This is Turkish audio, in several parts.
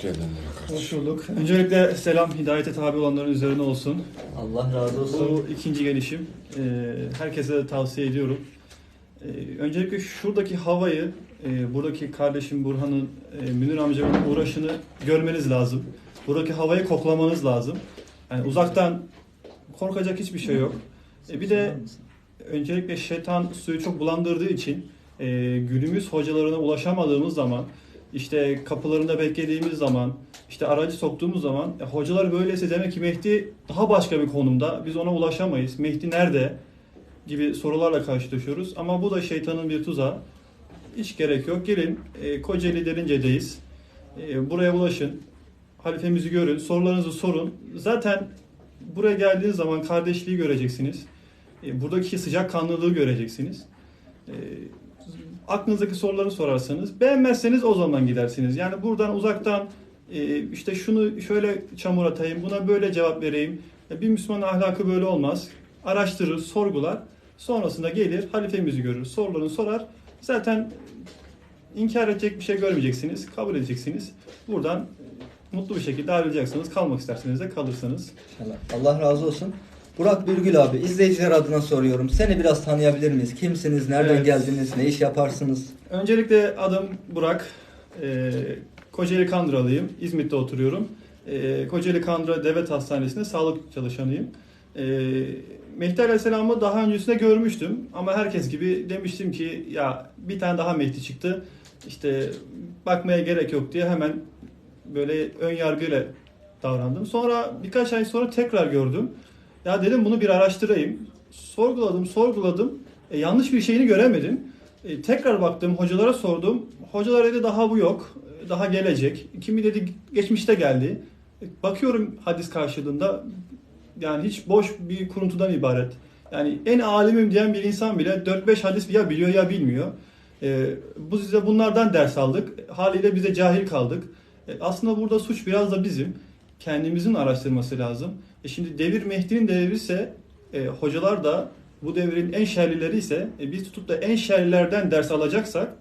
Hoş geldin Lera Hoş kardeşim. bulduk. Öncelikle selam hidayete tabi olanların üzerine olsun. Allah razı olsun. Bu ikinci gelişim. Ee, herkese de tavsiye ediyorum. Ee, öncelikle şuradaki havayı, e, buradaki kardeşim Burhan'ın, e, Münir amcamın uğraşını görmeniz lazım. Buradaki havayı koklamanız lazım. Yani uzaktan korkacak hiçbir şey yok. E, bir de öncelikle şeytan suyu çok bulandırdığı için e, günümüz hocalarına ulaşamadığımız zaman işte kapılarında beklediğimiz zaman işte aracı soktuğumuz zaman e, hocalar böyleyse demek ki Mehdi daha başka bir konumda biz ona ulaşamayız. Mehdi nerede gibi sorularla karşılaşıyoruz ama bu da şeytanın bir tuzağı. Hiç gerek yok. Gelin e, Kocaeli Derince'deyiz. E, buraya ulaşın. Halifemizi görün. Sorularınızı sorun. Zaten buraya geldiğiniz zaman kardeşliği göreceksiniz. E, buradaki sıcak kanlılığı göreceksiniz. E, aklınızdaki soruları sorarsanız beğenmezseniz o zaman gidersiniz. Yani buradan uzaktan e, işte şunu şöyle çamur atayım, buna böyle cevap vereyim. E, Bir Müslüman ahlakı böyle olmaz. Araştırır, sorgular. Sonrasında gelir, halifemizi görür, sorularını sorar. Zaten inkar edecek bir şey görmeyeceksiniz, kabul edeceksiniz. Buradan mutlu bir şekilde ayrılacaksınız. Kalmak isterseniz de kalırsanız. İnşallah. Allah razı olsun. Burak Bürgül abi izleyiciler adına soruyorum. Seni biraz tanıyabilir miyiz? Kimsiniz? Nereden Evet. geldiniz? Ne iş yaparsınız? Öncelikle adım Burak. Ee, Kocaeli Kandıralıyım. İzmit'te oturuyorum. Ee, Kocaeli Kandıra Devlet Hastanesi'nde sağlık çalışanıyım. Ee, Mehdi Aleyhisselam'ı daha öncesinde görmüştüm. Ama herkes gibi demiştim ki ya bir tane daha Mehdi çıktı. İşte bakmaya gerek yok diye hemen böyle ön yargıyla davrandım. Sonra birkaç ay sonra tekrar gördüm. Ya dedim bunu bir araştırayım. Sorguladım, sorguladım. E, yanlış bir şeyini göremedim. E, tekrar baktım, hocalara sordum. Hocalar dedi daha bu yok, daha gelecek. Kimi dedi geçmişte geldi. E, bakıyorum hadis karşılığında yani hiç boş bir kuruntudan ibaret. Yani en alimim diyen bir insan bile 4-5 hadis ya biliyor ya bilmiyor. E, bu size bunlardan ders aldık. Haliyle bize cahil kaldık. E, aslında burada suç biraz da bizim. Kendimizin araştırması lazım. E şimdi devir Mehdi'nin devri ise e, hocalar da bu devrin en şerlileri ise e, biz tutup da en şerlilerden ders alacaksak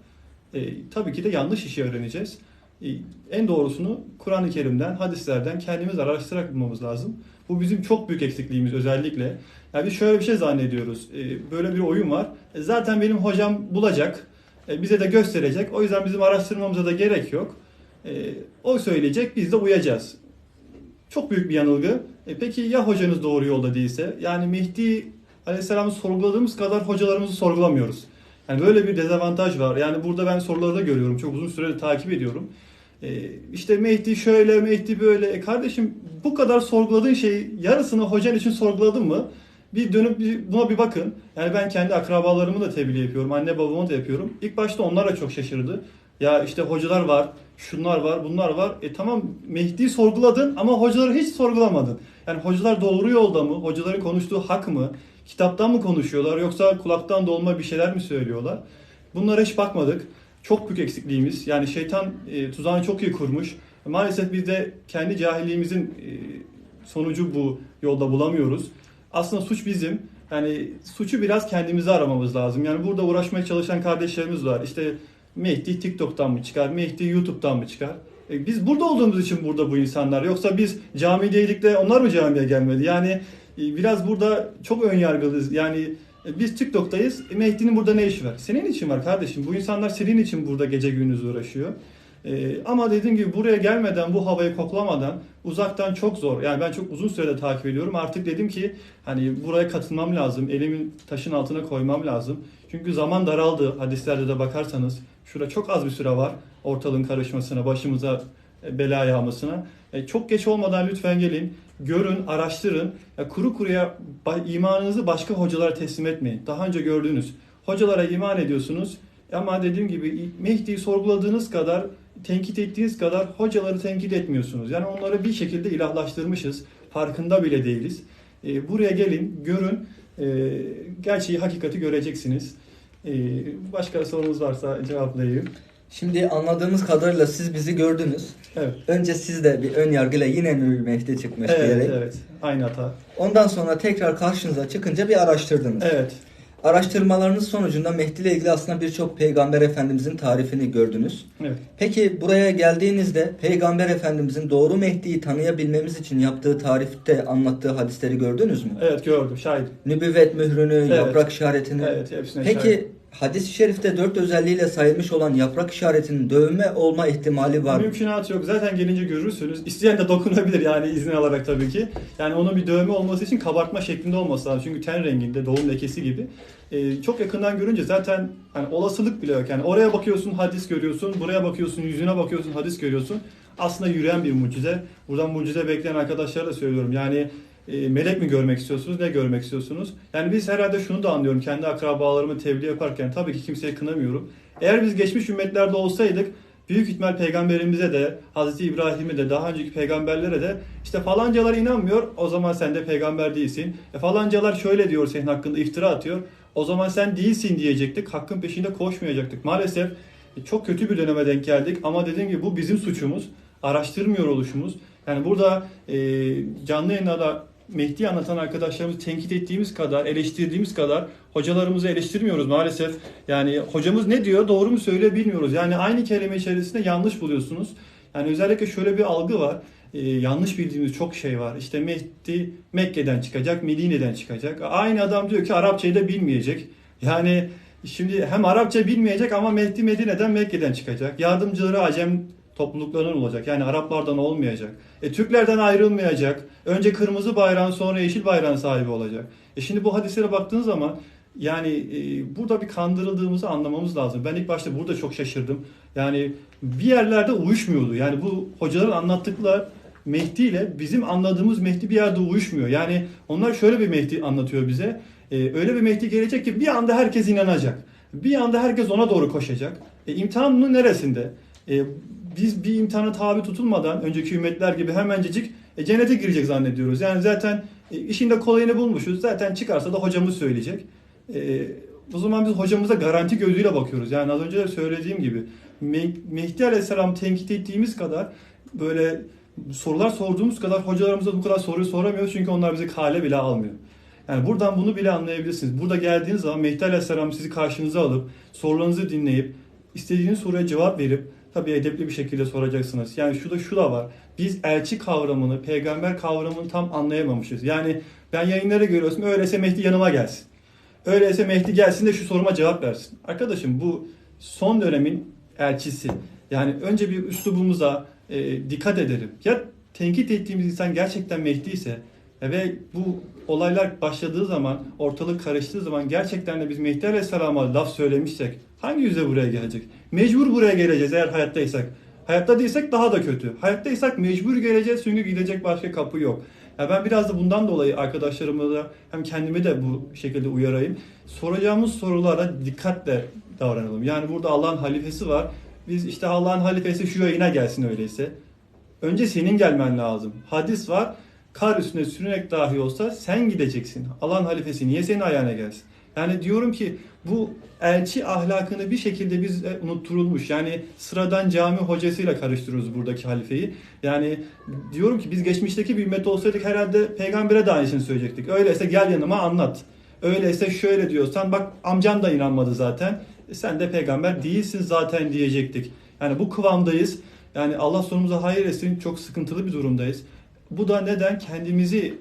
e, tabii ki de yanlış işi öğreneceğiz. E, en doğrusunu Kur'an-ı Kerim'den, hadislerden kendimiz araştırarak bulmamız lazım. Bu bizim çok büyük eksikliğimiz özellikle. Yani biz şöyle bir şey zannediyoruz. E, böyle bir oyun var. E, zaten benim hocam bulacak. e, bize de gösterecek. O yüzden bizim araştırmamıza da gerek yok. E, o söyleyecek, biz de uyacağız. Çok büyük bir yanılgı. E, peki ya hocanız doğru yolda değilse? Yani Mehdi Aleyhisselam'ı sorguladığımız kadar hocalarımızı sorgulamıyoruz. Yani böyle bir dezavantaj var. Yani burada ben soruları da görüyorum. Çok uzun süredir takip ediyorum. E, işte Mehdi şöyle, Mehdi böyle. E kardeşim bu kadar sorguladığın şeyi yarısını hocan için sorguladın mı? Bir dönüp bir- buna bir bakın. Yani ben kendi akrabalarımı da tebliğ yapıyorum. Anne babamı da yapıyorum. İlk başta onlar da çok şaşırdı. Ya işte hocalar var, şunlar var, bunlar var. E tamam Mehdi'yi sorguladın ama hocaları hiç sorgulamadın. Yani hocalar doğru yolda mı? Hocaların konuştuğu hak mı? Kitaptan mı konuşuyorlar yoksa kulaktan dolma bir şeyler mi söylüyorlar? Bunlara hiç bakmadık. Çok büyük eksikliğimiz. Yani şeytan e, tuzağını çok iyi kurmuş. Maalesef biz de kendi cahilliğimizin e, sonucu bu yolda bulamıyoruz. Aslında suç bizim. Yani suçu biraz kendimize aramamız lazım. Yani burada uğraşmaya çalışan kardeşlerimiz var. İşte Mehdi TikTok'tan mı çıkar? Mehdi YouTube'dan mı çıkar? E, biz burada olduğumuz için burada bu insanlar. Yoksa biz camideydik de onlar mı camiye gelmedi? Yani e, biraz burada çok ön yargılıyız. Yani e, biz TikTok'tayız. E, Mehdi'nin burada ne işi var? Senin için var kardeşim. Bu insanlar senin için burada gece gündüz uğraşıyor. E, ama dediğim gibi buraya gelmeden, bu havayı koklamadan uzaktan çok zor. Yani ben çok uzun sürede takip ediyorum. Artık dedim ki hani buraya katılmam lazım. Elimin taşın altına koymam lazım. Çünkü zaman daraldı. Hadislerde de bakarsanız şurada çok az bir süre var. Ortalığın karışmasına, başımıza e, bela yağmasına. E, çok geç olmadan lütfen gelin. Görün, araştırın. Ya kuru kuruya imanınızı başka hocalara teslim etmeyin. Daha önce gördüğünüz hocalara iman ediyorsunuz. Ama dediğim gibi Mehdi'yi sorguladığınız kadar, tenkit ettiğiniz kadar hocaları tenkit etmiyorsunuz. Yani onları bir şekilde ilahlaştırmışız. Farkında bile değiliz. E, buraya gelin, görün. E, gerçeği, hakikati göreceksiniz. E, başka sorunuz varsa cevaplayayım. Şimdi anladığımız kadarıyla siz bizi gördünüz. Evet. Önce siz de bir ön yargıyla yine bir Mehdi çıkmış Evet, diyerek. evet. Aynı hata. Ondan sonra tekrar karşınıza çıkınca bir araştırdınız. Evet. Araştırmalarınız sonucunda Mehdi ile ilgili aslında birçok peygamber efendimizin tarifini gördünüz. Evet. Peki buraya geldiğinizde peygamber efendimizin doğru Mehdi'yi tanıyabilmemiz için yaptığı tarifte anlattığı hadisleri gördünüz mü? Evet gördüm şahit. Nübüvvet mührünü, yaprak işaretini. Evet hepsine Peki şahit. Hadis-i şerifte dört özelliğiyle sayılmış olan yaprak işaretinin dövme olma ihtimali var mı? Mümkünatı yok. Zaten gelince görürsünüz. İsteyen de dokunabilir yani izin alarak tabii ki. Yani onun bir dövme olması için kabartma şeklinde olması lazım. Çünkü ten renginde, doğum lekesi gibi. Ee, çok yakından görünce zaten hani olasılık bile yok. Yani oraya bakıyorsun hadis görüyorsun, buraya bakıyorsun yüzüne bakıyorsun hadis görüyorsun. Aslında yürüyen bir mucize. Buradan mucize bekleyen arkadaşlara da söylüyorum. Yani e, melek mi görmek istiyorsunuz, ne görmek istiyorsunuz? Yani biz herhalde şunu da anlıyorum kendi akrabalarımı tebliğ yaparken tabii ki kimseyi kınamıyorum. Eğer biz geçmiş ümmetlerde olsaydık büyük ihtimal peygamberimize de Hazreti İbrahim'e de daha önceki peygamberlere de işte falancalar inanmıyor o zaman sen de peygamber değilsin. E falancalar şöyle diyor senin hakkında iftira atıyor. O zaman sen değilsin diyecektik. Hakkın peşinde koşmayacaktık. Maalesef e, çok kötü bir döneme denk geldik ama dediğim gibi bu bizim suçumuz. Araştırmıyor oluşumuz. Yani burada e, canlı yayında Mehdi'yi anlatan arkadaşlarımızı tenkit ettiğimiz kadar, eleştirdiğimiz kadar hocalarımızı eleştirmiyoruz maalesef. Yani hocamız ne diyor, doğru mu söylüyor bilmiyoruz. Yani aynı kelime içerisinde yanlış buluyorsunuz. Yani özellikle şöyle bir algı var. Ee, yanlış bildiğimiz çok şey var. İşte Mehdi Mekke'den çıkacak, Medine'den çıkacak. Aynı adam diyor ki Arapçayı da bilmeyecek. Yani şimdi hem Arapça bilmeyecek ama Mehdi Medine'den Mekke'den çıkacak. Yardımcıları Acem topluluklarından olacak. Yani Araplardan olmayacak. E, Türklerden ayrılmayacak. Önce kırmızı bayrağın sonra yeşil bayrağın sahibi olacak. E şimdi bu hadislere baktığınız zaman yani e, burada bir kandırıldığımızı anlamamız lazım. Ben ilk başta burada çok şaşırdım. Yani bir yerlerde uyuşmuyordu. Yani bu hocaların anlattıkları Mehdi ile bizim anladığımız Mehdi bir yerde uyuşmuyor. Yani onlar şöyle bir Mehdi anlatıyor bize. E, öyle bir Mehdi gelecek ki bir anda herkes inanacak. Bir anda herkes ona doğru koşacak. E, imtihan bunun neresinde? E, biz bir imtihana tabi tutulmadan önceki ümmetler gibi hemencecik e, cennete girecek zannediyoruz. Yani zaten e, işin de kolayını bulmuşuz. Zaten çıkarsa da hocamız söyleyecek. E, o zaman biz hocamıza garanti gözüyle bakıyoruz. Yani az önce de söylediğim gibi Me- Mehdi Aleyhisselam tenkit ettiğimiz kadar böyle sorular sorduğumuz kadar hocalarımıza bu kadar soruyu soramıyoruz. Çünkü onlar bizi kale bile almıyor. Yani buradan bunu bile anlayabilirsiniz. Burada geldiğiniz zaman Mehdi Aleyhisselam sizi karşınıza alıp sorularınızı dinleyip istediğiniz soruya cevap verip tabii edepli bir şekilde soracaksınız. Yani şu da şu da var. Biz elçi kavramını, peygamber kavramını tam anlayamamışız. Yani ben yayınlara görüyorsun öyleyse Mehdi yanıma gelsin. Öyleyse Mehdi gelsin de şu soruma cevap versin. Arkadaşım bu son dönemin elçisi. Yani önce bir üslubumuza e, dikkat edelim. Ya tenkit ettiğimiz insan gerçekten Mehdi ise e, ve bu olaylar başladığı zaman, ortalık karıştığı zaman gerçekten de biz Mehdi Aleyhisselam'a laf söylemişsek hangi yüze buraya gelecek? Mecbur buraya geleceğiz eğer hayattaysak. Hayatta değilsek daha da kötü. Hayattaysak mecbur geleceğiz çünkü gidecek başka kapı yok. Ya ben biraz da bundan dolayı arkadaşlarımı da hem kendimi de bu şekilde uyarayım. Soracağımız sorulara dikkatle davranalım. Yani burada Allah'ın halifesi var. Biz işte Allah'ın halifesi şu yayına gelsin öyleyse. Önce senin gelmen lazım. Hadis var. Kar üstüne sürünerek dahi olsa sen gideceksin. Allah'ın halifesi niye senin ayağına gelsin? Yani diyorum ki bu elçi ahlakını bir şekilde biz e, unutturulmuş. Yani sıradan cami hocasıyla karıştırıyoruz buradaki halifeyi. Yani diyorum ki biz geçmişteki bir ümmet olsaydık herhalde peygambere de aynısını söyleyecektik. Öyleyse gel yanıma anlat. Öyleyse şöyle diyorsan bak amcan da inanmadı zaten. E, sen de peygamber değilsin zaten diyecektik. Yani bu kıvamdayız. Yani Allah sonumuza hayır etsin. Çok sıkıntılı bir durumdayız. Bu da neden? Kendimizi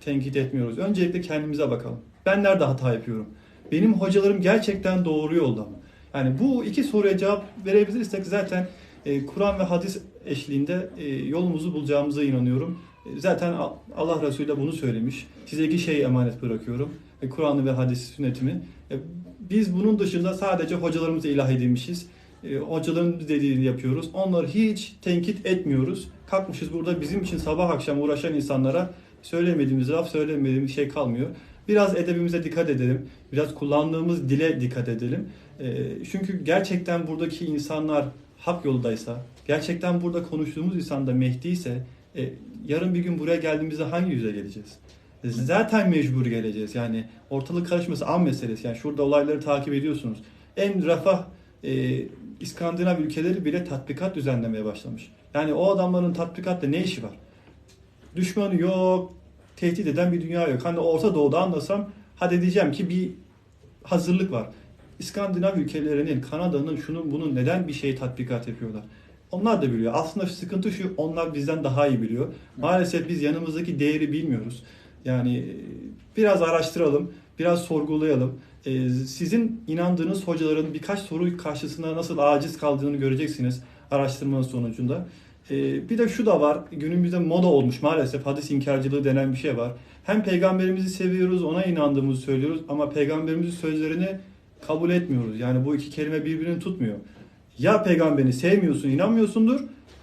tenkit etmiyoruz. Öncelikle kendimize bakalım. Ben nerede hata yapıyorum? Benim hocalarım gerçekten doğru yolda mı? Yani bu iki soruya cevap verebilirsek zaten e, Kur'an ve hadis eşliğinde e, yolumuzu bulacağımıza inanıyorum. E, zaten Allah Resulü de bunu söylemiş. Size iki şey emanet bırakıyorum. Kur'an'ı ve hadis sünnetimi. E, biz bunun dışında sadece hocalarımıza ilah edilmişiz. E, hocaların dediğini yapıyoruz. Onları hiç tenkit etmiyoruz. Kalkmışız burada bizim için sabah akşam uğraşan insanlara söylemediğimiz laf, söylemediğimiz şey kalmıyor. Biraz edebimize dikkat edelim. Biraz kullandığımız dile dikkat edelim. E, çünkü gerçekten buradaki insanlar hak yoldaysa, gerçekten burada konuştuğumuz insan da Mehdi ise e, yarın bir gün buraya geldiğimizde hangi yüze geleceğiz? E, Zaten mecbur geleceğiz. Yani ortalık karışması an meselesi. Yani şurada olayları takip ediyorsunuz. En refah e, İskandinav ülkeleri bile tatbikat düzenlemeye başlamış. Yani o adamların tatbikatta ne işi var? Düşmanı yok, tehdit eden bir dünya yok. Hani Orta Doğu'da anlasam hadi diyeceğim ki bir hazırlık var. İskandinav ülkelerinin, Kanada'nın şunun bunun neden bir şey tatbikat yapıyorlar? Onlar da biliyor. Aslında sıkıntı şu, onlar bizden daha iyi biliyor. Maalesef biz yanımızdaki değeri bilmiyoruz. Yani e, biraz araştıralım, biraz sorgulayalım. E, Sizin inandığınız hocaların birkaç soru karşısında nasıl aciz kaldığını göreceksiniz araştırmanın sonucunda. E, Bir de şu da var, günümüzde moda olmuş maalesef hadis inkarcılığı denen bir şey var. Hem peygamberimizi seviyoruz, ona inandığımızı söylüyoruz ama peygamberimizin sözlerini kabul etmiyoruz. Yani bu iki kelime birbirini tutmuyor. Ya peygamberini sevmiyorsun, inanmıyorsundur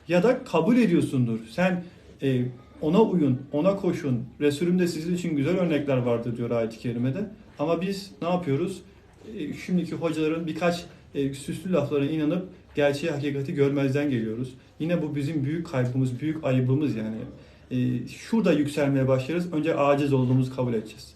ya da kabul ediyorsundur. Sen e, ona uyun, ona koşun. Resulümde sizin için güzel örnekler vardır diyor ayet-i kerimede. Ama biz ne yapıyoruz? E, şimdiki hocaların birkaç e, süslü laflarına inanıp gerçeği, hakikati görmezden geliyoruz. Yine bu bizim büyük kaybımız, büyük ayıbımız yani. E, şurada yükselmeye başlarız. Önce aciz olduğumuzu kabul edeceğiz.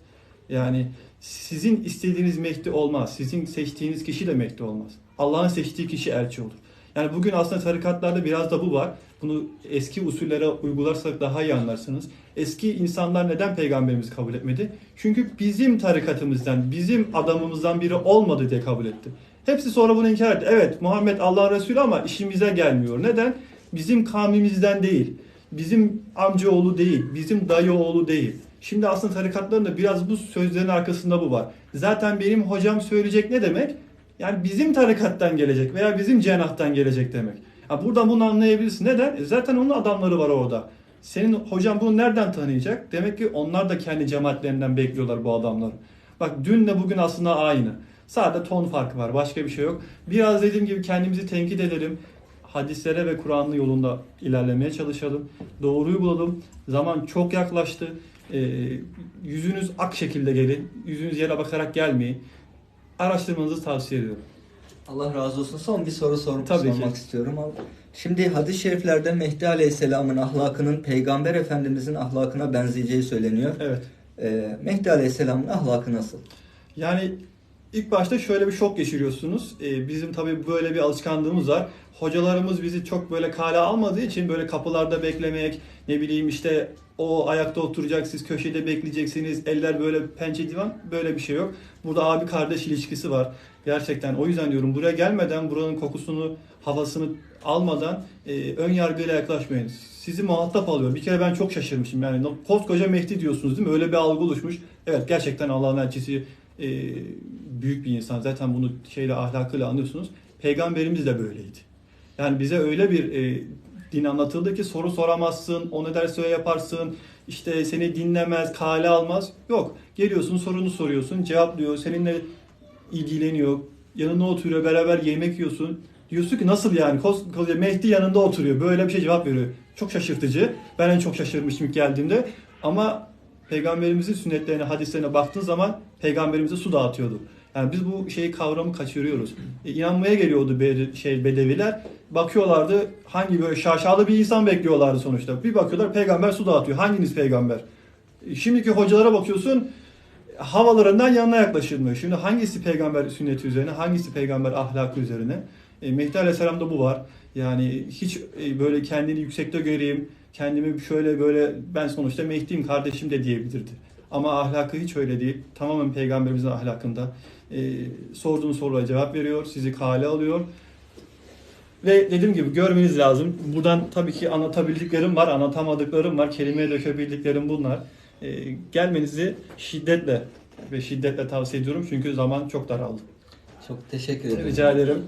Yani sizin istediğiniz Mehdi olmaz. Sizin seçtiğiniz kişi de Mehdi olmaz. Allah'ın seçtiği kişi elçi olur. Yani bugün aslında tarikatlarda biraz da bu var. Bunu eski usullere uygularsak daha iyi anlarsınız. Eski insanlar neden peygamberimizi kabul etmedi? Çünkü bizim tarikatımızdan, bizim adamımızdan biri olmadı diye kabul etti. Hepsi sonra bunu inkar etti. Evet Muhammed Allah'ın Resulü ama işimize gelmiyor. Neden? Bizim kavmimizden değil. Bizim amcaoğlu değil. Bizim dayı oğlu değil. Şimdi aslında tarikatların da biraz bu sözlerin arkasında bu var. Zaten benim hocam söyleyecek ne demek? Yani bizim tarikattan gelecek veya bizim cenahtan gelecek demek. Ha buradan bunu anlayabilirsin. Neden? E zaten onun adamları var orada. Senin hocam bunu nereden tanıyacak? Demek ki onlar da kendi cemaatlerinden bekliyorlar bu adamları. Bak dünle bugün aslında aynı. Sadece ton farkı var. Başka bir şey yok. Biraz dediğim gibi kendimizi tenkit edelim. Hadislere ve Kur'an'lı yolunda ilerlemeye çalışalım. Doğruyu bulalım. Zaman çok yaklaştı. Ee, yüzünüz ak şekilde gelin. Yüzünüz yere bakarak gelmeyin. Araştırmanızı tavsiye ediyorum. Allah razı olsun. Son bir soru sor- Tabii sormak ki. istiyorum. Şimdi hadis-i şeriflerde Mehdi Aleyhisselam'ın ahlakının Peygamber Efendimizin ahlakına benzeyeceği söyleniyor. Evet. Ee, Mehdi Aleyhisselam'ın ahlakı nasıl? Yani ilk başta şöyle bir şok geçiriyorsunuz. Ee, bizim tabii böyle bir alışkanlığımız var. Hocalarımız bizi çok böyle kale almadığı için böyle kapılarda beklemek, ne bileyim işte o ayakta oturacak, siz köşede bekleyeceksiniz, eller böyle pençe divan böyle bir şey yok. Burada abi kardeş ilişkisi var. Gerçekten o yüzden diyorum buraya gelmeden buranın kokusunu, havasını almadan e, ön yargıyla yaklaşmayın. Sizi muhatap alıyor. Bir kere ben çok şaşırmışım. Yani koskoca Mehdi diyorsunuz değil mi? Öyle bir algı oluşmuş. Evet gerçekten Allah'ın elçisi e, büyük bir insan. Zaten bunu şeyle ahlakıyla anlıyorsunuz. Peygamberimiz de böyleydi. Yani bize öyle bir e, din anlatıldı ki soru soramazsın, o ne derse öyle yaparsın, işte seni dinlemez, kale almaz. Yok. Geliyorsun sorunu soruyorsun, cevaplıyor, seninle ilgileniyor, yanına oturuyor, beraber yemek yiyorsun. Diyorsun ki nasıl yani? Koskoca Mehdi yanında oturuyor. Böyle bir şey cevap veriyor. Çok şaşırtıcı. Ben en çok şaşırmıştım geldiğimde. Ama peygamberimizin sünnetlerine, hadislerine baktığın zaman peygamberimize su dağıtıyordu. Yani biz bu şeyi kavramı kaçırıyoruz. E, inanmaya geliyordu be, şey bedeviler. Bakıyorlardı hangi böyle şaşalı bir insan bekliyorlardı sonuçta. Bir bakıyorlar peygamber su dağıtıyor. Hanginiz peygamber? E, Şimdiki hocalara bakıyorsun havalarından yanına yaklaşılmıyor. Şimdi hangisi peygamber sünneti üzerine, hangisi peygamber ahlakı üzerine? E, Mehdi Aleyhisselam'da bu var. Yani hiç e, böyle kendini yüksekte göreyim, kendimi şöyle böyle ben sonuçta Mehdi'yim kardeşim de diyebilirdi. Ama ahlakı hiç öyle değil. Tamamen peygamberimizin ahlakında. E, sorduğunuz sorulara cevap veriyor, sizi kale alıyor. Ve dediğim gibi görmeniz lazım. Buradan tabii ki anlatabildiklerim var, anlatamadıklarım var. Kelimeye dökebildiklerim bunlar. E, gelmenizi şiddetle ve şiddetle tavsiye ediyorum. Çünkü zaman çok daraldı. Çok teşekkür ederim. Rica ederim.